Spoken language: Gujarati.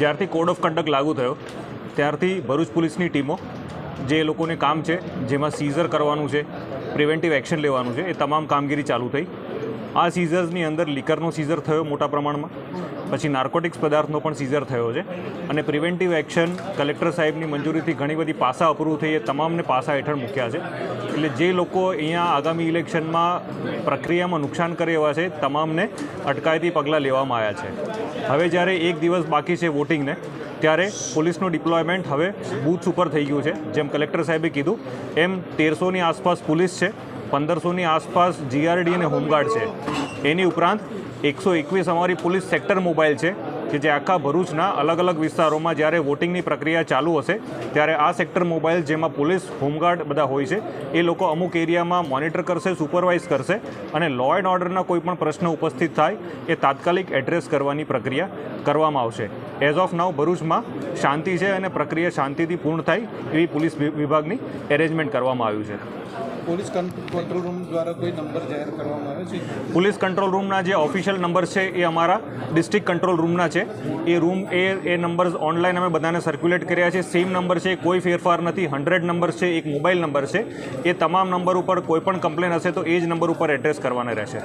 જ્યારથી કોડ ઓફ કન્ડક્ટ લાગુ થયો, ત્યારથી ભરૂચ પોલીસની ટીમો, જે લોકોને કામ છે, જેમાં સીઝર કરવાનું છે પ્રિવેન્ટિવ એક્શન લેવાનું છે, એ તમામ કામગીરી ચાલુ થઈ. આ સીઝર્સની અંદર લિકરનો સીઝર થયો મોટા પ્રમાણમાં. પછી નાર્કોટિક્સ પદાર્થનો પણ સીઝર થયો છે. અને પ્રિવેન્ટિવ એક્શન કલેક્ટર સાહેબની મંજૂરીથી ઘણી બધી પાસા અપ્રૂવ થઈ એ તમામને પાસા હેઠળ મૂક્યા છે. એટલે જે લોકો અહીંયા આગામી ઇલેક્શનમાં પ્રક્રિયામાં નુકસાન કરે એવા છે, તમામને અટકાયતી પગલાં લેવામાં આવ્યા છે. હવે જ્યારે એક દિવસ બાકી છે વોટિંગને ત્યારે પોલીસનું ડિપ્લોયમેન્ટ હવે બૂથ્સ ઉપર થઈ ગયું છે. જેમ કલેક્ટર સાહેબે કીધું, એમ તેરસોની આસપાસ પોલીસ છે, પંદરસોની આસપાસ જીઆરડી અને હોમગાર્ડ છે. એની ઉપરાંત એકસો એકવીસ અમારી પોલીસ સેક્ટર મોબાઈલ છે, કે જે આખા ભરૂચના અલગ અલગ વિસ્તારોમાં જ્યારે વોટિંગની પ્રક્રિયા ચાલુ હશે, ત્યારે આ સેક્ટર મોબાઈલ જેમાં પોલીસ, હોમગાર્ડ બધા હોય છે, એ લોકો અમુક એરિયામાં મોનિટર કરશે, સુપરવાઇઝ કરશે અને લો એન્ડ ઓર્ડરના કોઈ પણ પ્રશ્ન ઉપસ્થિત થાય, એ તાત્કાલિક એડ્રેસ કરવાની પ્રક્રિયા કરવામાં આવશે. એઝ ઓફ નાવ ભરૂચમાં શાંતિ છે અને પ્રક્રિયા શાંતિથી પૂર્ણ થાય, એવી પોલીસ વિભાગની એરેન્જમેન્ટ કરવામાં આવ્યું છે. પોલીસ કંટ્રોલ રૂમ દ્વારા કોઈ નંબર જાહેર કરવામાં આવે છે? પોલીસ કંટ્રોલ રૂમના જે ઓફિશિયલ નંબર છે એ અમારા ડિસ્ટ્રિક્ટ કંટ્રોલ રૂમના છે. એ રૂમ એ એ નંબર્સ ઓનલાઈન અમે બધાને સર્ક્યુલેટ કર્યા છે. સેમ નંબર છે કોઈ ફેરફાર નથી. હંડ્રેડ નંબર છે એક મોબાઈલ નંબર છે. એ તમામ નંબર ઉપર કોઈ પણ કમ્પ્લેન હશે તો એ જ નંબર ઉપર એડ્રેસ કરવાના રહેશે.